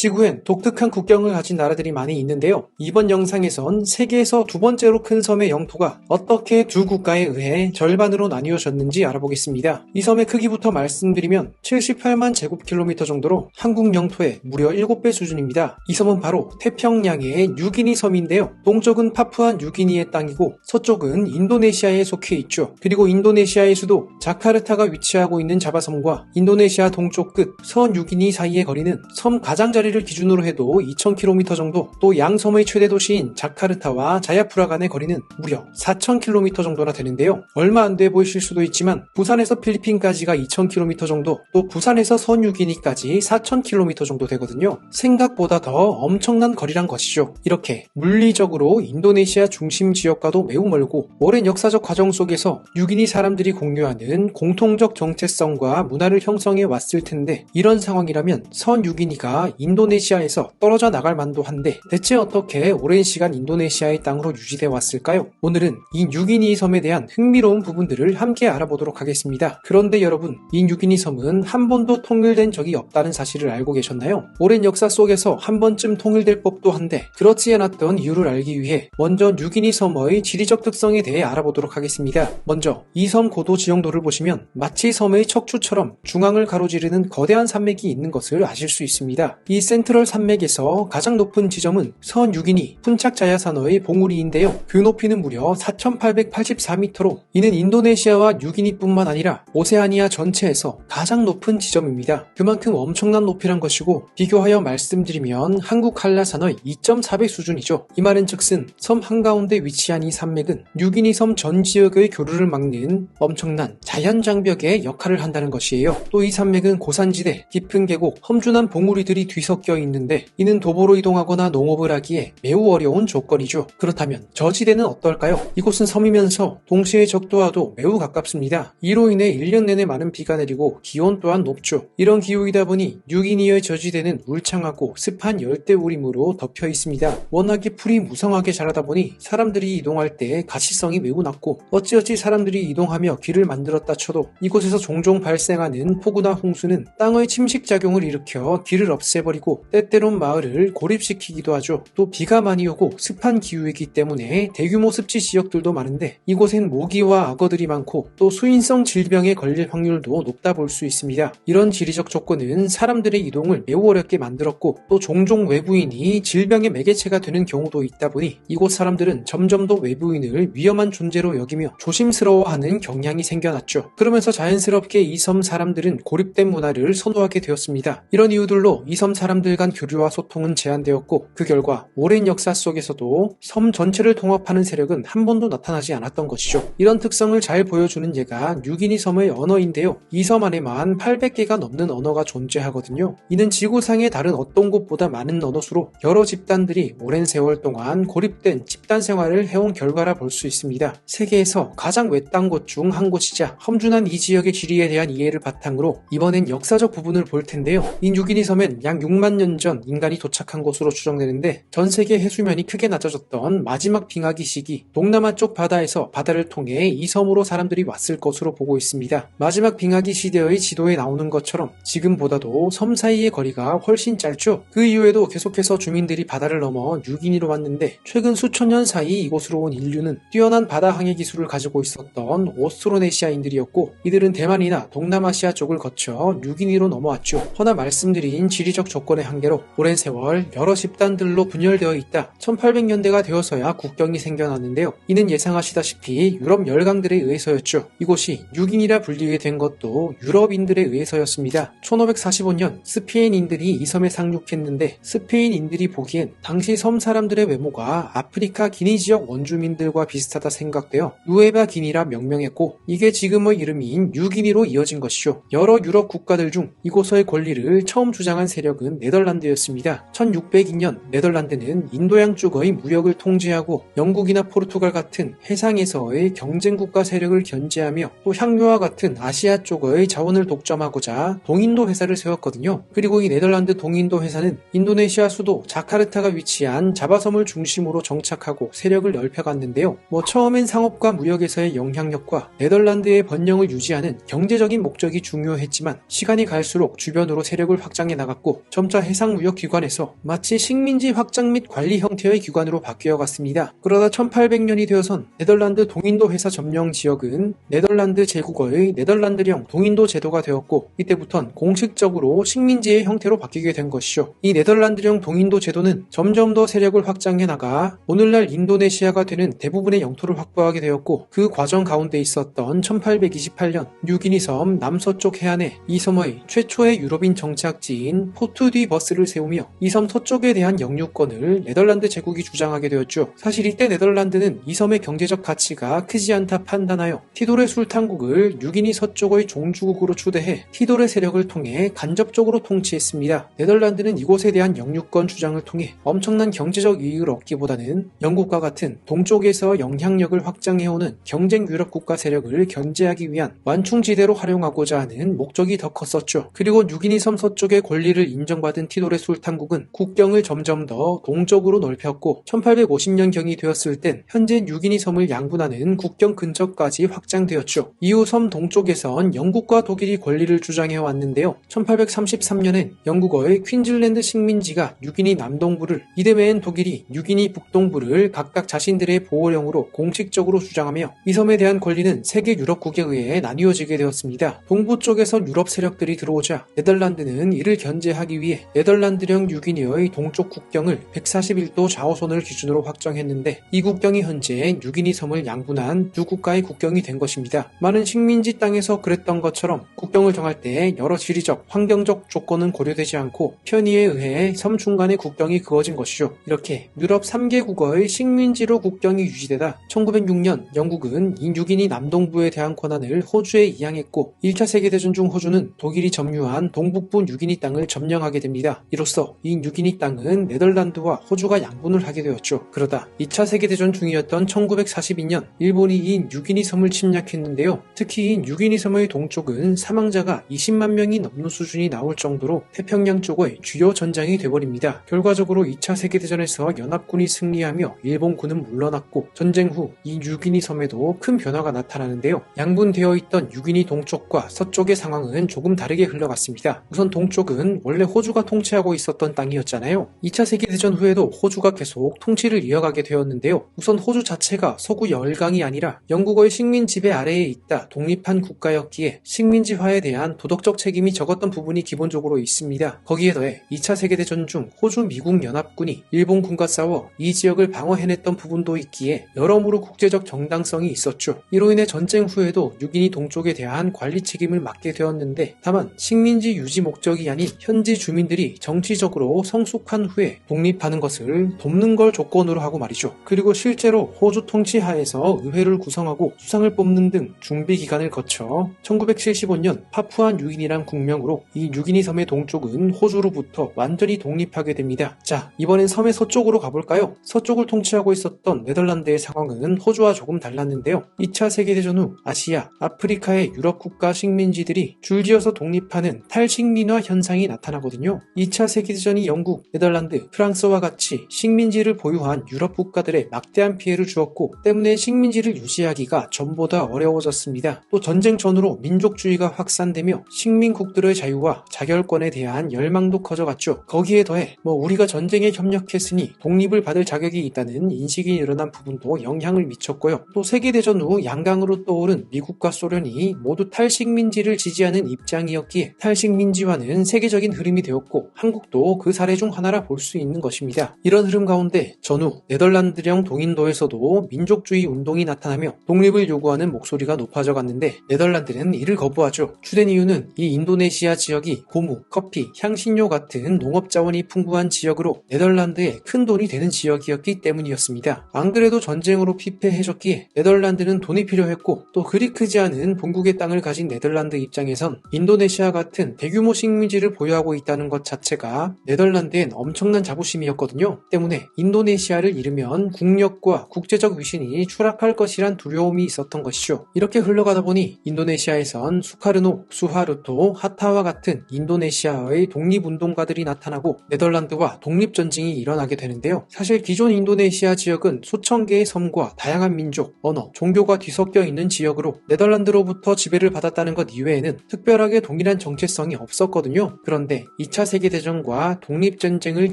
지구엔 독특한 국경을 가진 나라들이 많이 있는데요. 이번 영상에선 세계에서 두 번째로 큰 섬의 영토가 어떻게 두 국가에 의해 절반으로 나뉘어졌는지 알아보겠습니다. 이 섬의 크기부터 말씀드리면 78만 제곱킬로미터 정도로 한국 영토의 무려 7배 수준입니다. 이 섬은 바로 태평양의 뉴기니 섬인데요. 동쪽은 파푸아 뉴기니의 땅이고 서쪽은 인도네시아에 속해 있죠. 그리고 인도네시아의 수도 자카르타가 위치하고 있는 자바섬과 인도네시아 동쪽 끝 서뉴기니 사이의 거리는 섬 가장자리 를 기준으로 해도 2,000km 정도, 또 양섬의 최대 도시인 자카르타와 자야프라 간의 거리는 무려 4,000km 정도나 되는데요. 얼마 안 돼 보이실 수도 있지만 부산에서 필리핀까지가 2,000km 정도, 또 부산에서 서뉴기니까지 4,000km 정도 되거든요. 생각보다 더 엄청난 거리란 것이죠. 이렇게 물리적으로 인도네시아 중심 지역과도 매우 멀고 오랜 역사적 과정 속에서 뉴기니 사람들이 공유하는 공통적 정체성과 문화를 형성해 왔을 텐데 이런 상황이라면 서뉴기니가 인도 네시아에서 떨어져 나갈 만도 한데 대체 어떻게 오랜 시간 인도네시아의 땅으로 유지돼 왔을까요? 오늘은 이 뉴기니 섬에 대한 흥미로운 부분들을 함께 알아보도록 하겠습니다. 그런데 여러분, 이 뉴기니 섬은 한 번도 통일된 적이 없다는 사실을 알고 계셨나요? 오랜 역사 속에서 한 번쯤 통일될 법도 한데 그렇지 않았던 이유를 알기 위해 먼저 뉴기니 섬의 지리적 특성에 대해 알아보도록 하겠습니다. 먼저 이 섬 고도 지형도를 보시면 마치 섬의 척추처럼 중앙을 가로지르는 거대한 산맥이 있는 것을 아실 수 있습니다. 이 센트럴 산맥에서 가장 높은 지점은 서뉴기니 푼착 자야산어의 봉우리인데요. 그 높이는 무려 4,884m로 이는 인도네시아와 뉴기니뿐만 아니라 오세아니아 전체에서 가장 높은 지점입니다. 그만큼 엄청난 높이란 것이고 비교하여 말씀드리면 한국 한라산의 2.4배 수준이죠. 이 말은 즉슨 섬 한가운데 위치한 이 산맥은 뉴기니 섬전 지역의 교류를 막는 엄청난 자연 장벽의 역할을 한다는 것이에요. 또 이 산맥은 고산지대, 깊은 계곡, 험준한 봉우리들이 뒤섞여 있는데 이는 도보로 이동하거나 농업을 하기에 매우 어려운 조건이죠. 그렇다면 저지대는 어떨까요? 이곳은 섬이면서 동시에 적도와도 매우 가깝습니다. 이로 인해 1년 내내 많은 비가 내리고 기온 또한 높죠. 이런 기후이다 보니 뉴기니의 저지대는 울창하고 습한 열대 우림으로 덮여 있습니다. 워낙에 풀이 무성하게 자라다 보니 사람들이 이동할 때 가시성이 매우 낮고 어찌어찌 사람들이 이동하며 길을 만들었다 쳐도 이곳에서 종종 발생하는 폭우나 홍수는 땅의 침식 작용을 일으켜 길을 없애버리고 때때론 마을을 고립시키기도 하죠. 또 비가 많이 오고 습한 기후이기 때문에 대규모 습지 지역들도 많은데 이곳엔 모기와 악어들이 많고 또 수인성 질병에 걸릴 확률도 높다 볼 수 있습니다. 이런 지리적 조건은 사람들의 이동을 매우 어렵게 만들었고 또 종종 외부인이 질병의 매개체가 되는 경우도 있다 보니 이곳 사람들은 점점 더 외부인을 위험한 존재로 여기며 조심스러워하는 경향이 생겨났죠. 그러면서 자연스럽게 이 섬 사람들은 고립된 문화를 선호하게 되었습니다. 이런 이유들로 이 섬 사람 들 간 교류와 소통은 제한되었고 그 결과 오랜 역사 속에서도 섬 전체를 통합하는 세력은 한 번도 나타나지 않았던 것이죠. 이런 특성을 잘 보여주는 예가 뉴기니 섬의 언어인데요. 이 섬 안에만 800개가 넘는 언어가 존재하거든요. 이는 지구상의 다른 어떤 곳보다 많은 언어 수로 여러 집단들이 오랜 세월 동안 고립된 집단 생활을 해온 결과라 볼 수 있습니다. 세계에서 가장 외딴 곳 중 한 곳이자 험준한 이 지역의 지리에 대한 이해를 바탕으로 이번엔 역사적 부분을 볼 텐데요. 이 뉴기니 섬엔 약 6만 년 전 인간이 도착한 것으로 추정되는데 전 세계 해수면이 크게 낮아졌던 마지막 빙하기 시기 동남아 쪽 바다에서 바다를 통해 이 섬으로 사람들이 왔을 것으로 보고 있습니다. 마지막 빙하기 시대의 지도에 나오는 것처럼 지금보다도 섬 사이의 거리가 훨씬 짧죠. 그 이후에도 계속해서 주민들이 바다를 넘어 뉴기니로 왔는데 최근 수천 년 사이 이곳으로 온 인류는 뛰어난 바다 항해 기술을 가지고 있었던 오스트로네시아인들이었고 이들은 대만이나 동남아시아 쪽을 거쳐 뉴기니로 넘어왔죠. 허나 말씀드린 지리적 조건 의 한계로 오랜 세월 여러 집단들로 분열되어 있다 1800년대가 되어서야 국경이 생겨났는데요. 이는 예상하시다시피 유럽 열강들에 의해서였죠. 이곳이 뉴기니라 불리게 된 것도 유럽인들에 의해서였습니다. 1545년 스페인인들이 이 섬에 상륙했는데 스페인인들이 보기엔 당시 섬 사람들의 외모가 아프리카 기니 지역 원주민들과 비슷하다 생각되어 누에바 기니라 명명했고 이게 지금의 이름인 뉴기니로 이어진 것이죠. 여러 유럽 국가들 중 이곳의 권리를 처음 주장한 세력은 네덜란드였습니다. 1602년 네덜란드는 인도양 쪽의 무역을 통제하고 영국이나 포르투갈 같은 해상에서의 경쟁국가 세력을 견제하며 또 향료와 같은 아시아 쪽의 자원을 독점하고자 동인도 회사를 세웠거든요. 그리고 이 네덜란드 동인도 회사는 인도네시아 수도 자카르타가 위치한 자바섬을 중심으로 정착하고 세력을 넓혀갔는데요. 뭐 처음엔 상업과 무역에서의 영향력과 네덜란드의 번영을 유지하는 경제적인 목적이 중요했지만 시간이 갈수록 주변으로 세력을 확장해 나갔고 점차 점차 해상무역기관에서 마치 식민지 확장 및 관리 형태의 기관으로 바뀌어 갔습니다. 그러다 1800년이 되어선 네덜란드 동인도 회사 점령 지역은 네덜란드 제국어의 네덜란드령 동인도 제도가 되었고 이때부턴 공식적으로 식민지의 형태로 바뀌게 된 것이죠. 이 네덜란드령 동인도 제도는 점점 더 세력을 확장해 나가 오늘날 인도네시아가 되는 대부분의 영토를 확보하게 되었고 그 과정 가운데 있었던 1828년 뉴기니 섬 남서쪽 해안에 이 섬의 최초의 유럽인 정착지인 포투디 버스를 세우며 이 섬 서쪽에 대한 영유권을 네덜란드 제국이 주장하게 되었죠. 사실 이때 네덜란드는 이 섬의 경제적 가치가 크지 않다 판단하여 티도레 술탄국을 뉴기니 서쪽의 종주국으로 추대해 티도레 세력을 통해 간접적으로 통치했습니다. 네덜란드는 이곳에 대한 영유권 주장을 통해 엄청난 경제적 이익을 얻기보다는 영국과 같은 동쪽에서 영향력을 확장해오는 경쟁 유럽 국가 세력을 견제하기 위한 완충지대로 활용하고자 하는 목적이 더 컸었죠. 그리고 뉴기니 섬 서쪽의 권리를 인정받 은 티도레 술탄국은 국경을 점점 더 동쪽으로 넓혔고 1850년경이 되었을 땐 현재 뉴기니 섬을 양분하는 국경 근처까지 확장되었죠. 이후 섬 동쪽에선 영국과 독일이 권리를 주장해 왔는데요. 1833년엔 영국어의 퀸즐랜드 식민지가 뉴기니 남동부를 이듬해엔 독일이 뉴기니 북동부를 각각 자신들의 보호령으로 공식적으로 주장하며 이 섬에 대한 권리는 세계 유럽국에 의해 나뉘어지게 되었습니다. 동부 쪽에서 유럽 세력들이 들어오자 네덜란드는 이를 견제하기 위해 네덜란드령 뉴기니의 동쪽 국경을 141도 좌우선을 기준으로 확정했는데 이 국경이 현재 뉴기니 섬을 양분한 두 국가의 국경이 된 것입니다. 많은 식민지 땅에서 그랬던 것처럼 국경을 정할 때 여러 지리적, 환경적 조건은 고려되지 않고 편의에 의해 섬 중간에 국경이 그어진 것이죠. 이렇게 유럽 3개 국어의 식민지로 국경이 유지되다 1906년 영국은 이 뉴기니 남동부에 대한 권한을 호주에 이양했고 1차 세계대전 중 호주는 독일이 점유한 동북부 뉴기니 땅을 점령하게 됩니다. 이로써 이 뉴기니 땅은 네덜란드와 호주가 양분을 하게 되었죠. 그러다 2차 세계대전 중이었던 1942년 일본이 이 뉴기니 섬을 침략했는데요. 특히 이 뉴기니 섬의 동쪽은 사망자가 20만 명이 넘는 수준이 나올 정도로 태평양 쪽의 주요 전장이 돼버립니다. 결과적으로 2차 세계대전에서 연합군이 승리하며 일본군은 물러났고 전쟁 후이 뉴기니 섬에도 큰 변화가 나타나는데요. 양분되어 있던 뉴기니 동쪽과 서쪽의 상황은 조금 다르게 흘러갔습니다. 우선 동쪽은 원래 호주 가 통치하고 있었던 땅이었잖아요. 2차 세계대전 후에도 호주가 계속 통치를 이어가게 되었는데요. 우선 호주 자체가 서구 열강이 아니라 영국의 식민 지배 아래에 있다 독립한 국가였기에 식민지화에 대한 도덕적 책임이 적었던 부분이 기본적으로 있습니다. 거기에 더해 2차 세계대전 중 호주 미국 연합군이 일본군과 싸워 이 지역을 방어해냈던 부분도 있기에 여러모로 국제적 정당성이 있었죠. 이로 인해 전쟁 후에도 유기니 동쪽에 대한 관리 책임을 맡게 되었는데 다만 식민지 유지 목적이 아닌 현지 주 민들이 정치적으로 성숙한 후에 독립하는 것을 돕는 걸 조건으로 하고 말이죠. 그리고 실제로 호주 통치 하에서 의회를 구성하고 수상을 뽑는 등 준비 기간을 거쳐 1975년 파푸아 뉴기니란 국명으로 이 뉴기니 섬의 동쪽은 호주로부터 완전히 독립하게 됩니다. 자, 이번엔 섬의 서쪽으로 가볼까요? 서쪽을 통치하고 있었던 네덜란드의 상황은 호주와 조금 달랐는데요. 2차 세계대전 후 아시아, 아프리카의 유럽 국가 식민지들이 줄지어서 독립하는 탈식민화 현상이 나타나거든요. 2차 세계대전이 영국, 네덜란드, 프랑스와 같이 식민지를 보유한 유럽 국가들의 막대한 피해를 주었고 때문에 식민지를 유지하기가 전보다 어려워졌습니다. 또 전쟁 전후로 민족주의가 확산되며 식민국들의 자유와 자결권에 대한 열망도 커져갔죠. 거기에 더해 뭐 우리가 전쟁에 협력했으니 독립을 받을 자격이 있다는 인식이 일어난 부분도 영향을 미쳤고요. 또 세계대전 후 양강으로 떠오른 미국과 소련이 모두 탈식민지를 지지하는 입장이었기에 탈식민지화는 세계적인 흐름이 되었고 한국도 그 사례 중 하나라 볼 수 있는 것입니다. 이런 흐름 가운데 전후 네덜란드령 동인도에서도 민족주의 운동이 나타나며 독립을 요구하는 목소리가 높아져 갔는데 네덜란드는 이를 거부하죠. 주된 이유는 이 인도네시아 지역이 고무, 커피, 향신료 같은 농업 자원이 풍부한 지역으로 네덜란드에 큰 돈이 되는 지역이었기 때문이었습니다. 안 그래도 전쟁으로 피폐해졌기에 네덜란드는 돈이 필요했고 또 그리 크지 않은 본국의 땅을 가진 네덜란드 입장에선 인도네시아 같은 대규모 식민지를 보유하고 있다는 것 자체가 네덜란드엔 엄청난 자부심이었거든요. 때문에 인도네시아를 잃으면 국력과 국제적 위신이 추락할 것이란 두려움이 있었던 것이죠. 이렇게 흘러가다 보니 인도네시아에선 수카르노, 수하르토, 하타와 같은 인도네시아의 독립운동가들이 나타나고 네덜란드와 독립전쟁이 일어나게 되는데요. 사실 기존 인도네시아 지역은 수천 개의 섬과 다양한 민족, 언어, 종교가 뒤섞여 있는 지역으로 네덜란드로부터 지배를 받았다는 것 이외에는 특별하게 동일한 정체성이 없었거든요. 그런데 2차 2차 세계대전과 독립전쟁을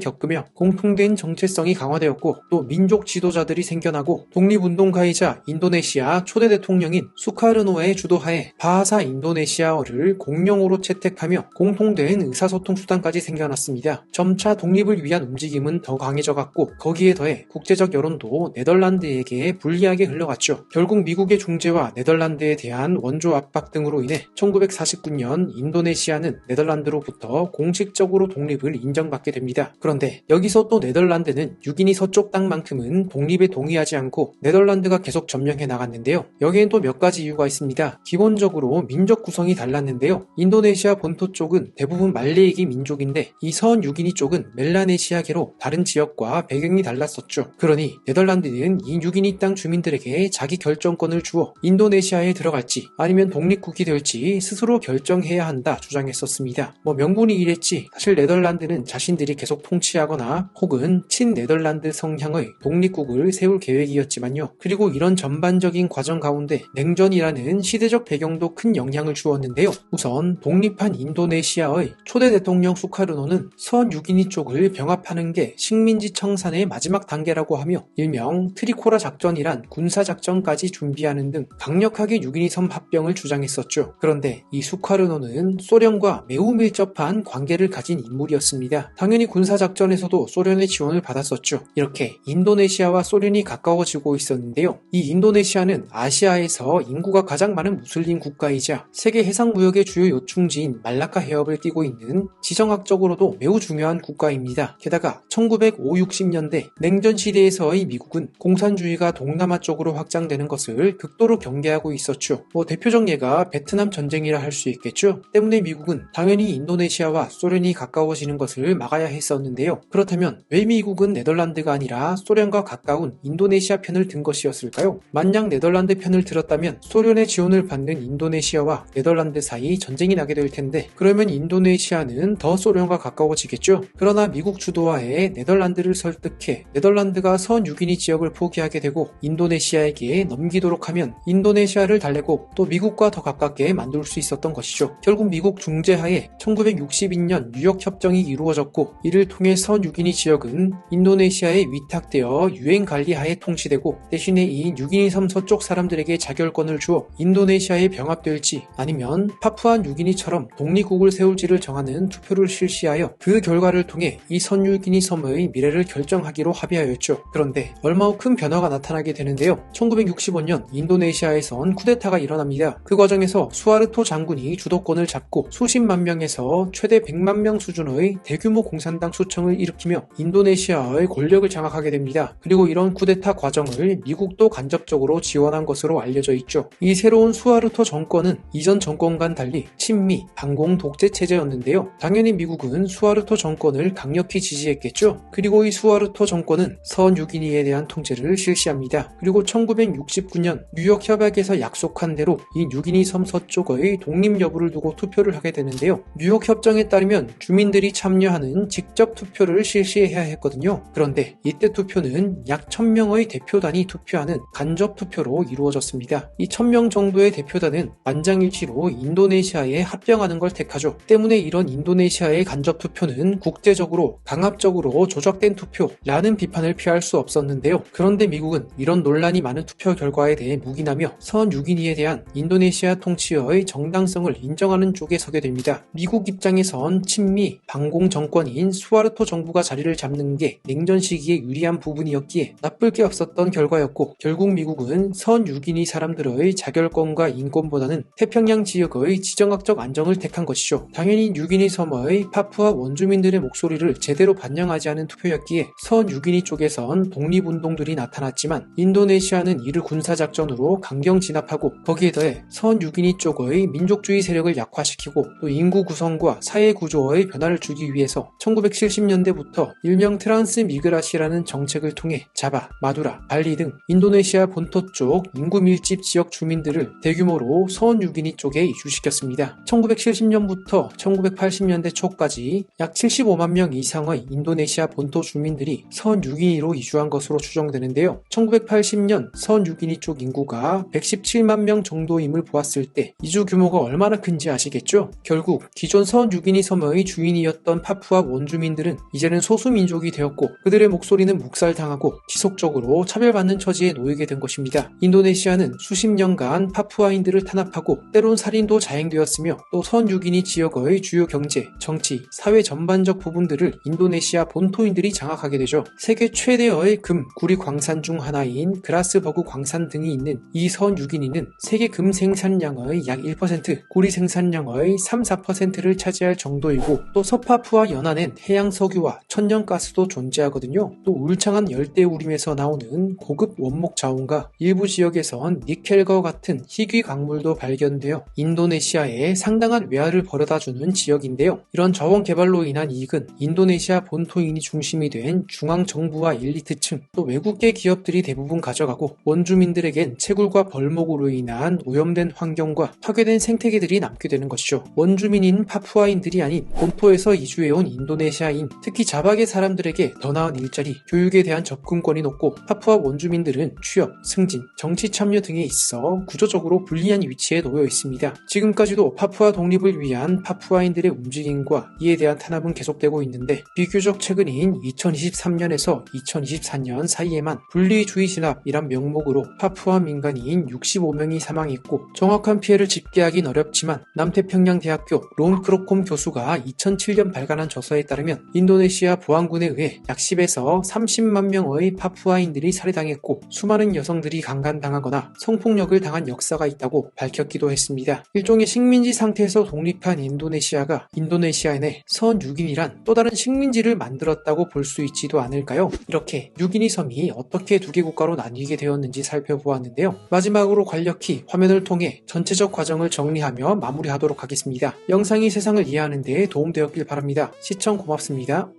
겪으며 공통된 정체성이 강화되었고 또 민족 지도자들이 생겨나고 독립운동가이자 인도네시아 초대 대통령인 수카르노의 주도하에 바하사 인도네시아어를 공용어로 채택하며 공통된 의사소통 수단까지 생겨났습니다. 점차 독립을 위한 움직임은 더 강해져갔고 거기에 더해 국제적 여론도 네덜란드에게 불리하게 흘러갔죠. 결국 미국의 중재와 네덜란드에 대한 원조 압박 등으로 인해 1949년 인도네시아는 네덜란드로부터 공식 적으로 독립을 인정받게 됩니다. 그런데 여기서 또 네덜란드는 6인이 서쪽 땅만큼은 독립에 동의하지 않고 네덜란드가 계속 점령해 나갔는데요. 여기엔 또 몇 가지 이유가 있습니다. 기본적으로 민족 구성이 달랐는데요. 인도네시아 본토 쪽은 대부분 말레이기 민족인데 이선 6인이 쪽은 멜라네시아계로 다른 지역과 배경이 달랐었죠. 그러니 네덜란드는 이 6인이 땅 주민들에게 자기 결정권을 주어 인도네시아에 들어갈지 아니면 독립국이 될지 스스로 결정해야 한다 주장했었습니다. 뭐 명분이 이랬지 사실 네덜란드는 자신들이 계속 통치하거나 혹은 친네덜란드 성향의 독립국을 세울 계획이었지만요. 그리고 이런 전반적인 과정 가운데 냉전이라는 시대적 배경도 큰 영향을 주었는데요. 우선 독립한 인도네시아의 초대 대통령 수카르노는 선 6인이 쪽을 병합하는 게 식민지 청산의 마지막 단계라고 하며 일명 트리코라 작전이란 군사작전까지 준비하는 등 강력하게 6인이 섬 합병을 주장했었죠. 그런데 이 수카르노는 소련과 매우 밀접한 관계를 가진 인물이었습니다. 당연히 군사작전에서도 소련의 지원을 받았었죠. 이렇게 인도네시아와 소련이 가까워지고 있었는데요. 이 인도네시아는 아시아에서 인구가 가장 많은 무슬림 국가이자 세계 해상무역의 주요 요충지인 말라카 해협을 띄고 있는 지정학적으로도 매우 중요한 국가입니다. 게다가 1950, 60년대 냉전 시대에서의 미국은 공산주의가 동남아 쪽으로 확장되는 것을 극도로 경계하고 있었죠. 뭐 대표적 예가 베트남 전쟁이라 할 수 있겠죠. 때문에 미국은 당연히 인도네시아와 소련 이 가까워지는 것을 막아야 했었는데요. 그렇다면 왜 미국은 네덜란드가 아니라 소련과 가까운 인도네시아 편을 든 것이었을까요? 만약 네덜란드 편을 들었다면 소련의 지원을 받는 인도네시아와 네덜란드 사이 전쟁이 나게 될 텐데 그러면 인도네시아는 더 소련과 가까워지겠죠. 그러나 미국 주도하에 네덜란드를 설득해 네덜란드가 선 6인이 지역을 포기하게 되고 인도네시아에게 넘기도록 하면 인도네시아를 달래고 또 미국과 더 가깝게 만들 수 있었던 것이죠. 결국 미국 중재하에 1962년 뉴욕 협정이 이루어졌고 이를 통해 선 6인이 지역은 인도네시아에 위탁되어 유엔 관리하에 통치되고 대신에 이 6인이 섬 서쪽 사람들에게 자결권을 주어 인도네시아에 병합될지 아니면 파푸아 6인이처럼 독립국을 세울지를 정하는 투표를 실시하여 그 결과를 통해 이 선유기니 섬의 미래를 결정하기로 합의하였죠. 그런데 얼마 후 큰 변화가 나타나게 되는데요. 1965년 인도네시아에선 쿠데타가 일어납니다. 그 과정에서 수아르토 장군이 주도권을 잡고 수십만 명에서 최대 100만 명 수준의 대규모 공산당 수청을 일으키며 인도네시아의 권력을 장악하게 됩니다. 그리고 이런 쿠데타 과정을 미국도 간접적으로 지원한 것으로 알려져 있죠. 이 새로운 수아르토 정권은 이전 정권과는 달리 친미, 반공 독재 체제였는데요. 당연히 미국은 수아르토 정권을 강력히 지지했겠죠. 그리고 이 수아르토 정권은 선 6인이에 대한 통제를 실시합니다. 그리고 1969년 뉴욕 협약에서 약속한 대로 이 6인이 섬 서쪽의 독립 여부를 두고 투표를 하게 되는데요. 뉴욕 협정에 따르면 주민들이 참여하는 직접 투표를 실시해야 했거든요. 그런데 이때 투표는 약 1000명의 대표단이 투표하는 간접 투표로 이루어졌습니다. 이 1000명 정도의 대표단은 만장일치로 인도네시아에 합병하는 걸 택하죠. 때문에 이런 인도네시아의 간접 투표는 국제적으로 강압적으로 조작된 투표라는 비판을 피할 수 없었는데요. 그런데 미국은 이런 논란이 많은 투표 결과에 대해 묵인하며 선 6인이에 대한 인도네시아 통치의 정당성을 인정하는 쪽에 서게 됩니다. 미국 입장에선 친미 반공 정권인 수아르토 정부가 자리를 잡는 게 냉전 시기에 유리한 부분이었기에 나쁠 게 없었던 결과였고 결국 미국은 선 6인이 사람들의 자결권과 인권보다는 태평양 지역의 지정학적 안정을 택한 것이죠. 당연히 6인이 섬의 파푸아 원주민들의 목소리를 제대로 반영하지 않은 투표였기에 선 6인이 쪽에선 독립운동들이 나타났지만 인도네시아는 이를 군사작전으로 강경 진압하고 거기에 더해 선 6인이 쪽의 민족주의 세력을 약화시키고 또 인구 구성과 사회 구조의 변화를 주기 위해서 1970년대부터 일명 트란스 미그라시라는 정책을 통해 자바, 마두라, 발리 등 인도네시아 본토 쪽 인구 밀집 지역 주민들을 대규모로 선 6인이 쪽에 이주시켰습니다. 1970년부터 1980년대 초까지 약 75만 명 이상의 인도네시아 본토 주민들이 선 6인이로 이주한 것으로 추정되는데요. 1980년 선 6인이 쪽 인구가 117만 명 정도임을 보았을 때 이주 규모가 얼마나 큰지 아시겠죠? 결국 기존 선 6인이 섬의 땅의 주인이었던 파푸아 원주민들은 이제는 소수민족이 되었고 그들의 목소리는 묵살당하고 지속적으로 차별받는 처지에 놓이게 된 것입니다. 인도네시아는 수십 년간 파푸아인들을 탄압하고 때론 살인도 자행되었으며 또 선유기니 지역의 주요 경제, 정치, 사회 전반적 부분들을 인도네시아 본토인들이 장악하게 되죠. 세계 최대의 금, 구리 광산 중 하나인 그라스버그 광산 등이 있는 이 선유기니는 세계 금 생산량의 약 1%, 구리 생산량의 3, 4%를 차지할 정도 이고 또 서파푸아 연안엔 해양 석유와 천연가스도 존재하거든요. 또 울창한 열대 우림에서 나오는 고급 원목 자원과 일부 지역에선 니켈과 같은 희귀 광물도 발견되어 인도네시아에 상당한 외화를 벌어다주는 지역인데요. 이런 자원 개발로 인한 이익은 인도네시아 본토인이 중심이 된 중앙 정부와 엘리트층 또 외국계 기업들이 대부분 가져가고 원주민들에겐 채굴과 벌목으로 인한 오염된 환경과 파괴된 생태계들이 남게 되는 것이죠. 원주민인 파푸아인들이 아닌 본토에서 이주해온 인도네시아인 특히 자박의 사람들에게 더 나은 일자리, 교육에 대한 접근권이 높고 파푸아 원주민들은 취업, 승진, 정치 참여 등에 있어 구조적으로 불리한 위치에 놓여 있습니다. 지금까지도 파푸아 독립을 위한 파푸아인들의 움직임과 이에 대한 탄압은 계속되고 있는데 비교적 최근인 2023년에서 2024년 사이에만 분리주의 진압이란 명목으로 파푸아 민간인 65명이 사망했고 정확한 피해를 집계하긴 어렵지만 남태평양 대학교 롱크로콤 교수가 2007년 발간한 저서에 따르면 인도네시아 보안군에 의해 약 10에서 30만 명의 파푸아인들이 살해당했고 수많은 여성들이 강간당하거나 성폭력을 당한 역사가 있다고 밝혔기도 했습니다. 일종의 식민지 상태에서 독립한 인도네시아가 인도네시아인의 선유긴이란 또 다른 식민지를 만들었다고 볼 수 있지도 않을까요? 이렇게 유기니 섬이 어떻게 두 개 국가로 나뉘게 되었는지 살펴보았는데요. 마지막으로 관력히 화면을 통해 전체적 과정을 정리하며 마무리하도록 하겠습니다. 영상이 세상을 이해하는 데 도움되었길 바랍니다. 시청 고맙습니다.